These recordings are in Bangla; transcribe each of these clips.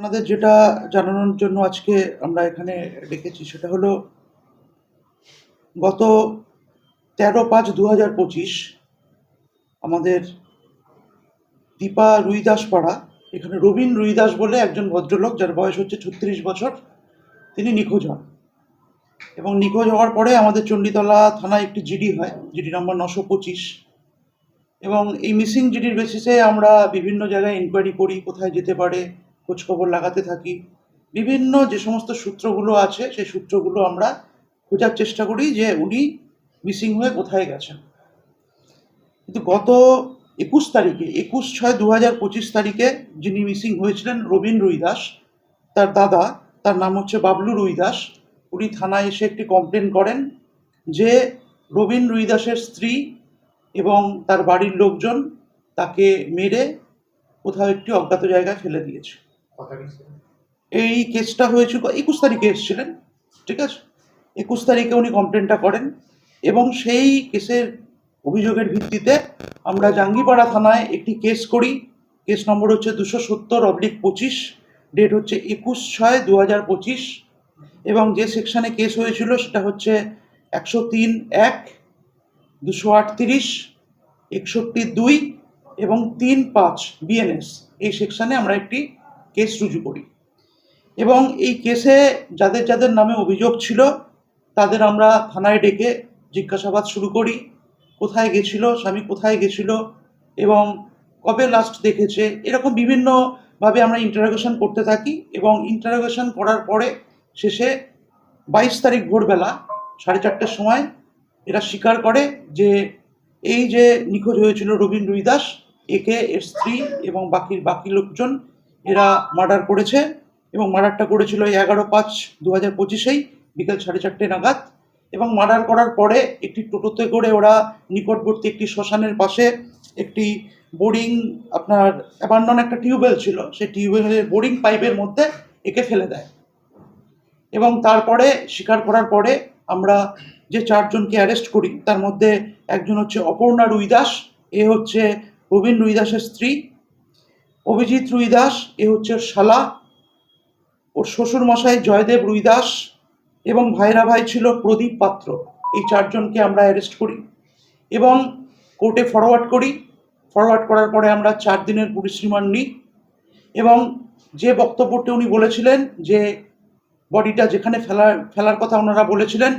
আপনাদের যেটা জানানোর জন্য আজকে আমরা এখানে ডেকেছি সেটা হলো, গত তেরো পাঁচ দু হাজার পঁচিশ আমাদের দীপা রুইদাস পাড়া এখানে রবীন রুইদাস বলে একজন ভদ্রলোক যার বয়স হচ্ছে ছত্রিশ বছর, তিনি নিখোঁজ হন। এবং নিখোঁজ হওয়ার পরে আমাদের চণ্ডীতলা থানায় একটি জিডি হয়, জিডি নম্বর নশো পঁচিশ। এবং এই মিসিং জিডির বেসিসে আমরা বিভিন্ন জায়গায় ইনকোয়ারি করি, কোথায় যেতে পারে খোঁজখবর লাগাতে থাকি। বিভিন্ন যে সমস্ত সূত্রগুলো আছে, সেই সূত্রগুলো আমরা খোঁজার চেষ্টা করি যে উনি মিসিং হয়ে কোথায় গেছেন। কিন্তু গত একুশ তারিখে, একুশ ছয় দু হাজার পঁচিশ তারিখে যিনি মিসিং হয়েছিলেন রবীন রুইদাস তার দাদা, তার নাম হচ্ছে বাবলু রুইদাস উনি থানায় এসে একটি কমপ্লেন করেন যে রবীন রুইদাসের স্ত্রী এবং তার বাড়ির লোকজন তাকে মেরে কোথাও একটি অজ্ঞাত জায়গায় ফেলে দিয়েছে। এই কেসটা হয়েছিল একুশ তারিখে এসেছিলেন, ঠিক আছে? একুশ তারিখে উনি কমপ্লেনটা করেন এবং সেই কেসের অভিযোগের ভিত্তিতে আমরা জাঙ্গিপাড়া থানায় একটি কেস করি। কেস নম্বর হচ্ছে দুশো সত্তর অবলিক পঁচিশ, ডেট হচ্ছে একুশ ছয় দু হাজার পঁচিশ এবং যে সেকশানে কেস হয়েছিল সেটা হচ্ছে একশো তিন এক, দুশো আটত্রিশ, একষট্টি দুই এবং তিন পাঁচ বিএনএস। এই সেকশানে আমরা একটি কেস রুজু করি। এবং এই কেসে যাদের যাদের নামে অভিযোগ ছিল, তাদের আমরা থানায় ডেকে জিজ্ঞাসাবাদ শুরু করি, কোথায় গেছিল, স্বামী কোথায় গেছিল, এবং কবে লাস্ট দেখেছে, এরকম বিভিন্নভাবে আমরা ইন্টারোগেশন করতে থাকি, এবং ইন্টারোগেশন করার পরে শেষে বাইশ তারিখ ভোরবেলা সাড়ে চারটের সময় এরা স্বীকার করে যে এই যে নিখোঁজ হয়েছিল রবীন রুইদাস একে এর স্ত্রী এবং বাকির বাকি লোকজন এরা মার্ডার করেছে এবং মার্ডারটা করেছিল এই এগারো পাঁচ দু হাজার পঁচিশেই বিকেল সাড়ে চারটে নাগাদ এবং মার্ডার করার পরে একটি টোটোতে করে ওরা নিকটবর্তী একটি শ্মশানের পাশে একটি বোরিং আপনার অ্যাবান্ডন একটা টিউবওয়েল ছিল, সেই টিউবওয়েলের বোরিং পাইপের মধ্যে একে ফেলে দেয়। এবং তারপরে স্বীকার করার পরে আমরা যে চারজনকে অ্যারেস্ট করি, তার মধ্যে একজন হচ্ছে অপর্ণা রুইদাস, এ হচ্ছে রবীন রুইদাসের স্ত্রী অভিজিৎ রুইদাস, এ হচ্ছে ওর শালা। ওর শ্বশুর মশাই জয়দেব রুইদাস এবং ভাইরা ভাই ছিল প্রদীপ পাত্র। এই চারজনকে আমরা অ্যারেস্ট করি এবং কোর্টে ফরওয়ার্ড করি। ফরওয়ার্ড করার পরে আমরা চার দিনের পুলিশ রিমান্ড নিই এবং যে বক্তব্যটি উনি বলেছিলেন যে বডিটা যেখানে ফেলার ফেলার কথা ওনারা বলেছিলেন,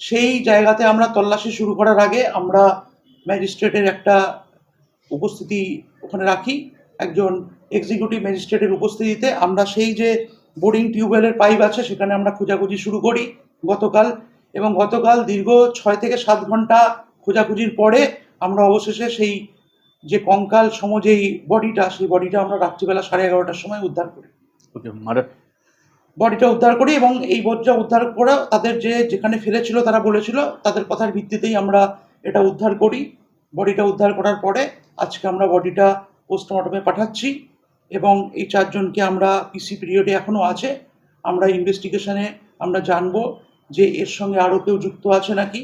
সেই জায়গাতে আমরা তল্লাশি শুরু করার আগে আমরা ম্যাজিস্ট্রেটের একটা উপস্থিতি ওখানে রাখি। একজন এক্সিকিউটিভ ম্যাজিস্ট্রেটের উপস্থিতিতে আমরা সেই যে বোরিং টিউবওয়েলের পাইপ আছে সেখানে আমরা খোঁজাখুঁজি শুরু করি গতকাল। এবং গতকাল দীর্ঘ ছয় থেকে সাত ঘণ্টা খোঁজাখুঁজির পরে আমরা অবশেষে সেই যে কঙ্কাল সম যেই বডিটা সেই বডিটা আমরা রাত্রিবেলা সাড়ে এগারোটার সময় উদ্ধার করি। ওকে মার্ডার বডিটা উদ্ধার করি এবং এই বডিটা উদ্ধার করা তাদের যে যেখানে ফেলেছিল তারা বলেছিল তাদের কথার ভিত্তিতেই আমরা এটা উদ্ধার করি। বডিটা উদ্ধার করার পরে আজকে আমরা বডিটা পোস্টমর্টমে পাঠাচ্ছি এবং এই চারজনকে আমরা পিসি পিরিয়ডে এখনও আছে। আমরা ইনভেস্টিগেশনে আমরা জানব যে এর সঙ্গে আরও কেউ যুক্ত আছে নাকি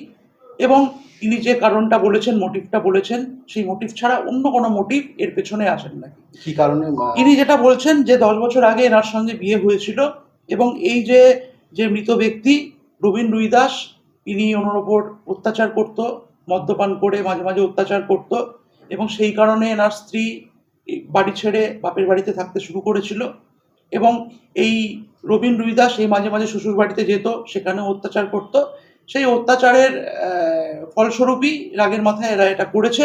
এবং তিনি যে কারণটা বলেছেন মোটিভটা বলেছেন সেই মোটিভ ছাড়া অন্য কোনো মোটিভ এর পেছনে আসেন নাকি। কি কারণে? তিনি যেটা বলছেন যে দশ বছর আগে এনার সঙ্গে বিয়ে হয়েছিল এবং এই যে যে মৃত ব্যক্তি রবীন রুইদাস তিনি ওনার ওপর অত্যাচার করত মদ্যপান করে মাঝে মাঝে অত্যাচার করত এবং সেই কারণে এনার স্ত্রী বাড়ি ছেড়ে বাপের বাড়িতে থাকতে শুরু করেছিল এবং এই রবীন রুইদাস এই মাঝে মাঝে শ্বশুর বাড়িতে যেত, সেখানেও অত্যাচার করত। সেই অত্যাচারের ফলস্বরূপই রাগের মাথায় এরা এটা করেছে,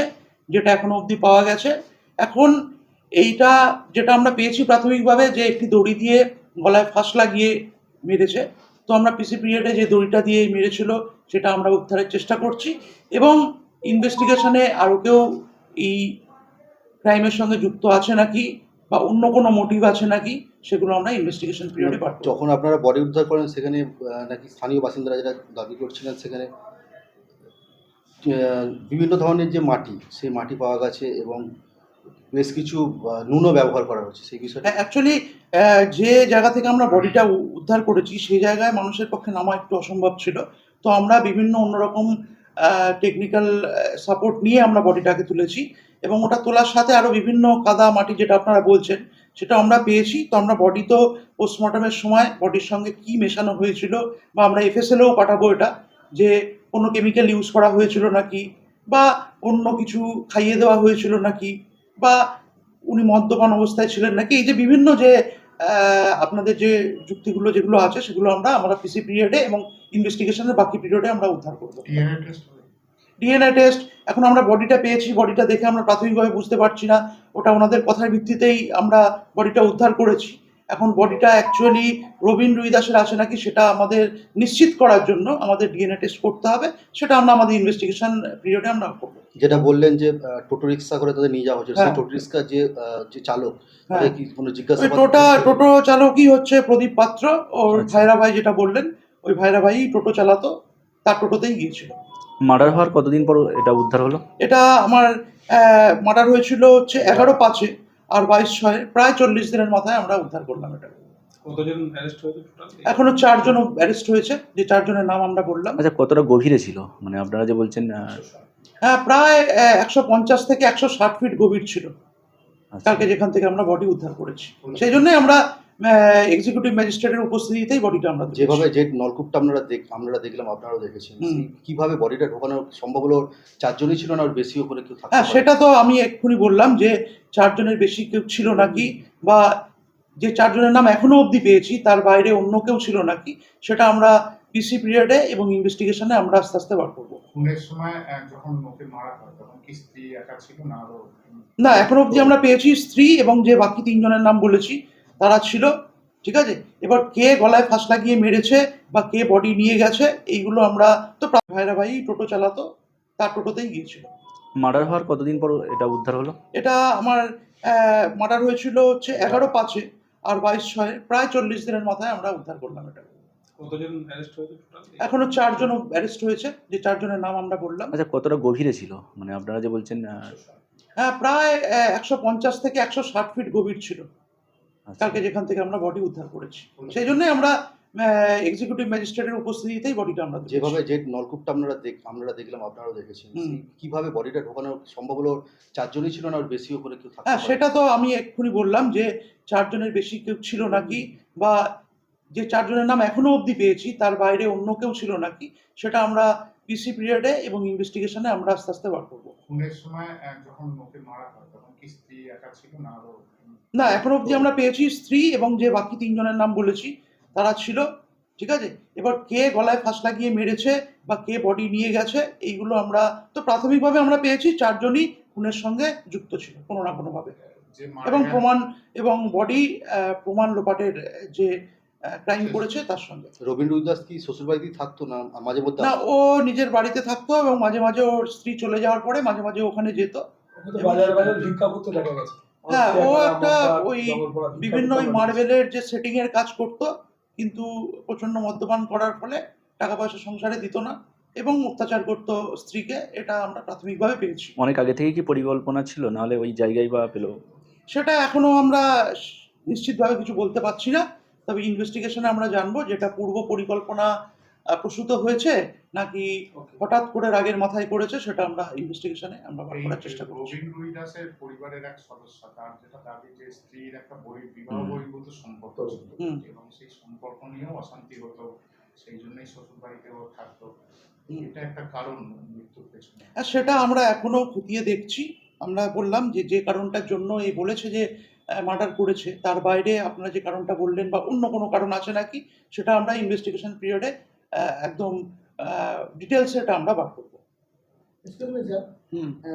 যেটা এখনও অবধি পাওয়া গেছে। এখন এইটা যেটা আমরা পেয়েছি প্রাথমিকভাবে যে একটি দড়ি দিয়ে গলায় ফাঁস লাগিয়ে মেরেছে। তো আমরা পিসি পিরিয়ডে যে দড়িটা দিয়ে মেরেছিল, সেটা আমরা উদ্ধারের চেষ্টা করছি এবং ইনভেস্টিগেশনে আরও কেউ এই ক্রাইমের সঙ্গে যুক্ত আছে নাকি বা অন্য কোনো মোটিভ আছে নাকি সেগুলো আমরা ইনভেস্টিগেশন পিরিয়ডে পাঠ যখন আপনারা বডি উদ্ধার করেন সেখানে নাকি স্থানীয় বাসিন্দারা যেটা দাবি করছিলেন সেখানে বিভিন্ন ধরনের যে মাটি সেই মাটি পাওয়া গেছে এবং বেশ কিছু নুনও ব্যবহার করা হচ্ছে সেই বিষয়টা। অ্যাকচুয়ালি যে জায়গা থেকে আমরা বডিটা উদ্ধার করেছি সেই জায়গায় মানুষের পক্ষে নামা একটু অসম্ভব ছিল। তো আমরা বিভিন্ন অন্যরকম টেকনিক্যাল সাপোর্ট নিয়ে আমরা বডিটাকে তুলেছি এবং ওটা তোলার সাথে আরও বিভিন্ন কাদা মাটি যেটা আপনারা বলছেন, সেটা আমরা পেয়েছি। তো আমরা বডি তো পোস্টমর্টমের সময় বডির সঙ্গে কি মেশানো হয়েছিল বা আমরা এফএসএলেও পাঠাবো এটা, যে কোনো কেমিক্যাল ইউজ করা হয়েছিল নাকি বা অন্য কিছু খাইয়ে দেওয়া হয়েছিল নাকি বা উনি মদ্যপান অবস্থায় ছিলেন নাকি? এই যে বিভিন্ন যে আপনাদের যে যুক্তিগুলো যেগুলো আছে সেগুলো আমরা আমরা পিসি পিরিয়ডে এবং ইনভেস্টিগেশনের বাকি পিরিয়ডে আমরা উদ্ধার করব। ডিএনএ টেস্ট টেস্ট এখন আমরা বডিটা পেয়েছি বডিটা দেখে আমরা প্রাথমিকভাবে বুঝতে পারছি না। ওটা ওনাদের কথার ভিত্তিতেই আমরা বডিটা উদ্ধার করেছি। এখন বডিটা অ্যাকচুয়ালি রবীন রুইদাসের আছে নাকি সেটা আমাদের নিশ্চিত করার জন্য আমাদের ডিএনএ টেস্ট করতে হবে সেটা আমরা আমাদের ইনভেস্টিগেশন পিরিয়ডে আমরা করব। যেটা বললেন যে টোটো রিক্সা করে তাদের নিয়ে যাওয়া হচ্ছে সেই হ্যাঁ। টোটো রিক্সা যে আহ, যে চালক হ্যাঁ। কি কোনো জিজ্ঞাসা টোটা টোটো চালকই হচ্ছে প্রদীপ পাত্র। ওর আচ্ছা। ভাইরা ভাই যেটা বললেন ওই ভাইরা ভাই টোটো চালাতো তার টোটোতেই গিয়েছিল। মার্ডার হওয়ার কতদিন পর এটা উদ্ধার হলো? এটা আমার মার্ডার হয়েছিল হচ্ছে এগারো পাঁচে। আর বাইশ ছয় প্রায় চল্লিশ দিনের মাথায় আমরা উদ্ধার করলাম এটা। কতজন অ্যারেস্ট হয়েছে এখনও চারজন অ্যারেস্ট হয়েছে যে চারজনের নাম আমরা বললাম। আচ্ছা কতটা গভীরে ছিল? মানে আপনারা যে বলছেন হ্যাঁ প্রায় একশো পঞ্চাশ থেকে একশো ষাট ফিট গভীর ছিল। আচ্ছা। কালকে যেখান থেকে আমরা বডি উদ্ধার করেছি। সেই জন্যই আমরা এক্সিকিউটিভ ম্যাজিস্ট্রেটের উপস্থিতিতেই বডিটা আমরা যেভাবে যে নলকূপটা আপনারা দেখ আমরা দেখলাম আপনারাও দেখেছেন। কীভাবে বডিটা ঢোকানো সম্ভব হলো? চারজনই ছিল না আর বেশিও করে কেউ হ্যাঁ সেটা তো আমি এক্ষুনি বললাম যে চারজনের বেশি কেউ ছিল নাকি? বা যে চারজনের নাম এখনও অবধি পেয়েছি তার বাইরে অন্য কেউ ছিল নাকি? সেটা আমরা পিসি পিরিয়ডে এবং ইনভেস্টিগেশনে আমরা আস্তে আস্তে বার করব। সময় যখন মারা হয় তখন কি স্ত্রী একা ছিল না না এখনও অবধি আমরা পেয়েছি স্ত্রী এবং যে বাকি তিনজনের নাম বলেছি তারা ছিল ঠিক আছে? এবার কে গলায় ফাঁস লাগিয়ে মেরেছে বা কে বডি নিয়ে গেছে এইগুলো আমরা তো ভাইরা ভাই টোটো চালাতো তার টোটোতেই গিয়েছিল। মার্ডার হওয়ার কতদিন পর এটা উদ্ধার হলো? এটা আমার মার্ডার হয়েছিল হচ্ছে এগারো পাঁচে আর বাইশ ছয়ে প্রায় চল্লিশ দিনের মাথায় আমরা উদ্ধার করলাম এটা। কতজন অ্যারেস্ট হয়েছে এখনও চারজন অ্যারেস্ট হয়েছে যে চারজনের নাম আমরা বললাম। আচ্ছা কতটা গভীরে ছিল? মানে আপনারা যে বলছেন হ্যাঁ প্রায় একশো পঞ্চাশ থেকে একশো ষাট ফিট গভীর ছিল। কালকে যেখান থেকে আমরা বডি উদ্ধার করেছি। সেই জন্যই আমরা এক্সিকিউটিভ ম্যাজিস্ট্রেটের উপস্থিতিতেই বডিটা আমরা যেভাবে যে নলকূপটা আপনারা দেখ আমরা দেখলাম আপনারাও দেখেছেন। কীভাবে বডিটা ঢোকানো সম্ভব হলো চারজনই ছিল না আর বেশিও করে কেউ হ্যাঁ সেটা তো আমি এক্ষুনি বললাম যে চারজনের বেশি কেউ ছিল নাকি? বা যে চারজনের নাম এখনও অবধি পেয়েছি তার বাইরে অন্য কেউ ছিল নাকি? সেটা আমরা পিসি পিরিয়ডে এবং ইনভেস্টিগেশনে আমরা আস্তে আস্তে বার করব। খুনের সময় যখন ওকে মারা হয় তখন কি স্ত্রী একা ছিল না আরও? না এখনও অবধি আমরা পেয়েছি স্ত্রী এবং যে বাকি তিনজনের নাম বলেছি তারা ছিল ঠিক আছে? এবার কে গলায় ফাঁস লাগিয়ে মেরেছে বা কে বডি নিয়ে গেছে এইগুলো আমরা তো প্রাথমিকভাবে আমরা পেয়েছি চারজনই খুনের সঙ্গে যুক্ত ছিল কোনো না কোনোভাবে। এবং প্রমাণ এবং বডি প্রমাণ লোপাটের যে ক্রাইম করেছে তার সঙ্গে। রবীন্দ্র উদাস কি শ্বশুর বাড়িতেই থাকতো না মাঝে মধ্যে না ও নিজের বাড়িতে থাকতো এবং মাঝে মাঝে ওর স্ত্রী চলে যাওয়ার পরে মাঝে মাঝে ওখানে যেত। ওকে তো বাজারে বাজারে ভিক্ষা করতে দেখা গেছে। হ্যাঁ, ও একটা ওই বিভিন্ন ওই মার্বেলের যে সেটিং এর কাজ করত কিন্তু প্রচণ্ড মদ্যপান করার ফলে টাকা পয়সা সংসারে দিত না এবং অত্যাচার করত স্ত্রীকে এটা আমরা প্রাথমিকভাবে পেয়েছি। অনেক আগে থেকে কি পরিকল্পনা ছিল? নাহলে ওই জায়গায় বা পেল? সেটা এখনও আমরা নিশ্চিতভাবে কিছু বলতে পারছি না। তবে ইনভেস্টিগেশনে আমরা জানব যেটা পূর্ব পরিকল্পনা প্রসূত হয়েছে নাকি হঠাৎ করে রাগের মাথায় করেছে সেটা আমরা ইনভেস্টিগেশনে আমরা বার করার চেষ্টা করছি। রবীন রুইদাসের পরিবারের এক সদস্য তার যেটা দাবি যে স্ত্রীর একটা বহি- বিবাহ। বহির্ভূত সম্পর্ক ছিল। এবং সেই সম্পর্ক নিয়েও অশান্তি হতো সেই জন্যই শ্বশুর বাড়িতেও থাকতো এটা একটা কারণ মৃত্যুর পেছনে। সেটা আমরা এখনও খতিয়ে দেখছি। আমরা বললাম যে যে কারণটার জন্য এই বলেছে যে মার্ডার করেছে তার বাইরে আপনারা যে কারণটা বললেন বা অন্য কোনো কারণ আছে নাকি সেটা আমরা ইনভেস্টিগেশন পিরিয়ডে একদম ডিটেলসে এটা আমরা বার করব।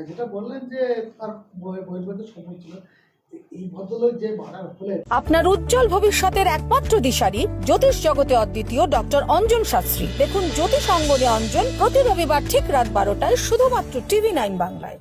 যেটা বললেন যে তার সম্পর্ক ছিল আপনার উজ্জ্বল ভবিষ্যতের একমাত্র দিশারি জ্যোতিষ জগতে অদ্বিতীয় ডক্টর অঞ্জন শাস্ত্রী। দেখুন জ্যোতিষ অঙ্গনে অঞ্জন প্রতি রবিবার ঠিক রাত বারোটায় শুধুমাত্র টিভি নাইন বাংলায়।